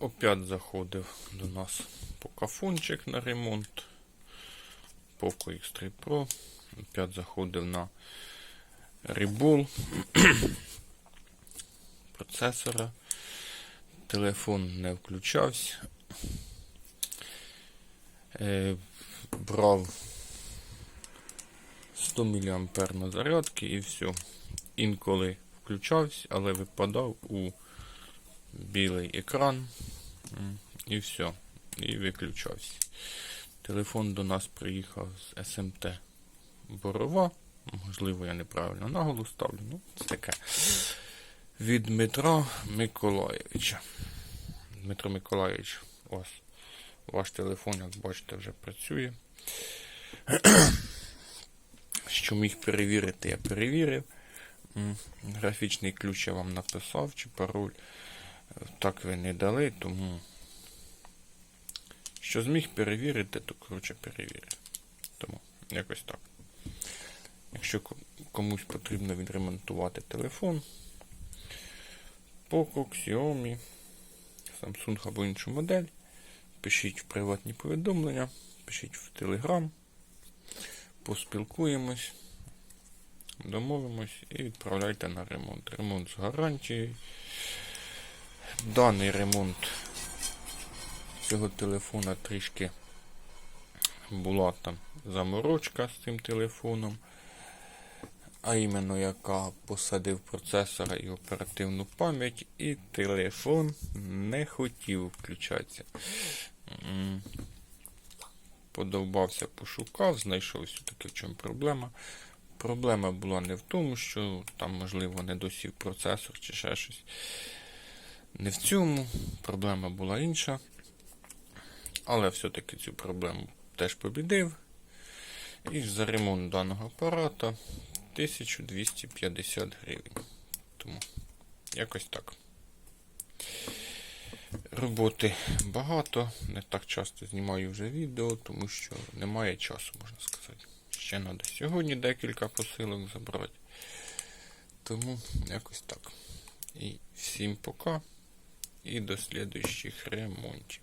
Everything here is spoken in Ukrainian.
Опять заходив до нас покафончик на ремонт. Poco X3 Pro. Опять заходив на рибол процесора. Телефон не включався. Е, брав 100 мА зарядки і все. Інколи включався, але випадав у білий екран. І все. І виключався. Телефон до нас приїхав з СМТ Борова. Можливо, я неправильно наголос ставлю. Ну, це таке. Від Дмитра Миколаєвича. Дмитро Миколаєвич, ось. Ваш телефон, як бачите, вже працює. Що міг перевірити, я перевірив. Графічний ключ я вам написав, чи пароль. Так ви не дали, тому що зміг перевірити, то коротше перевірив. Тому якось так. Якщо комусь потрібно відремонтувати телефон, Poco, Xiaomi, Samsung або іншу модель, пишіть в приватні повідомлення, пишіть в Telegram, поспілкуємось, домовимось і відправляйте на ремонт. Ремонт з гарантією. Даний ремонт цього телефона трішки була там заморочка з цим телефоном. А іменно яка посадив процесора і оперативну пам'ять, і телефон не хотів включатися. Подовбався, пошукав, знайшов все-таки в чому проблема. Проблема була не в тому, що там, можливо, не досів процесор чи ще щось. Не в цьому. Проблема була інша. Але все-таки цю проблему теж побідив. І за ремонт даного апарата 1250 гривень. Тому якось так. Роботи багато, не так часто знімаю вже відео, тому що немає часу, можна сказати. Ще треба сьогодні декілька посилок забрати. Тому якось так. І всім пока. І до слідуючих ремонтів.